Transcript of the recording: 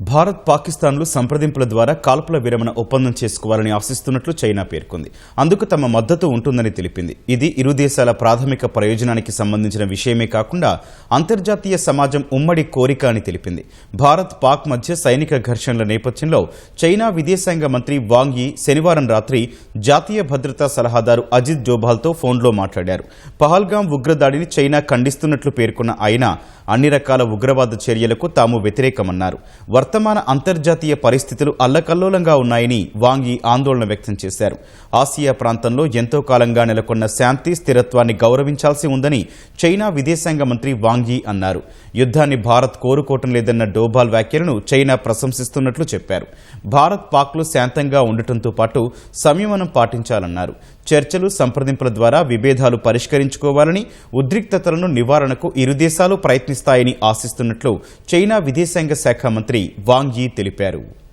భారత్ పాకిస్తాన్లు సంప్రదింపుల ద్వారా కాల్పుల విరమణ ఒప్పందం చేసుకోవాలని ఆశిస్తున్నట్లు చైనా పేర్కొంది. అందుకు తమ మద్దతు ఉంటుందని తెలిపింది. ఇది ఇరు దేశాల ప్రాథమిక ప్రయోజనానికి సంబంధించిన విషయమే కాకుండా అంతర్జాతీయ సమాజం ఉమ్మడి కోరిక అని తెలిపింది. భారత్ పాక్ మధ్య సైనిక ఘర్షణల నేపథ్యంలో చైనా విదేశాంగ మంత్రి వాంగ్ యీ శనివారం రాత్రి జాతీయ భద్రతా సలహాదారు అజిత్ డోభాల్తో ఫోన్లో మాట్లాడారు. పహల్గాం ఉగ్రదాడిని చైనా ఖండిస్తున్నట్లు పేర్కొన్న ఆయన అన్ని రకాల ఉగ్రవాద చర్యలకు తాము వ్యతిరేకమన్నారు. వర్తమాన అంతర్జాతీయ పరిస్థితులు అల్లకల్లోలంగా ఉన్నాయని వాంగి ఆందోళన వ్యక్తం చేశారు. ఆసియా ప్రాంతంలో ఎంతో కాలంగా నెలకొన్న శాంతి స్థిరత్వాన్ని గౌరవించాల్సి ఉందని చైనా విదేశాంగ మంత్రి వాంగి అన్నారు. యుద్ధాన్ని భారత్ కోరుకోవటం లేదన్న డోభాల్ వ్యాఖ్యలను చైనా ప్రశంసిస్తున్నట్లు చెప్పారు. భారత్ పాక్లు శాంతంగా ఉండటంతో పాటు సంయమనం పాటించాలన్నారు. చర్చలు సంప్రదింపుల ద్వారా విభేదాలు పరిష్కరించుకోవాలని ఉద్రిక్తతలను నివారణకు ఇరు దేశాలు ప్రయత్నిస్తాయని ఆశిస్తున్నట్లు చైనా విదేశాంగ శాఖ మంత్రి వాంగ్ తెలిపారు.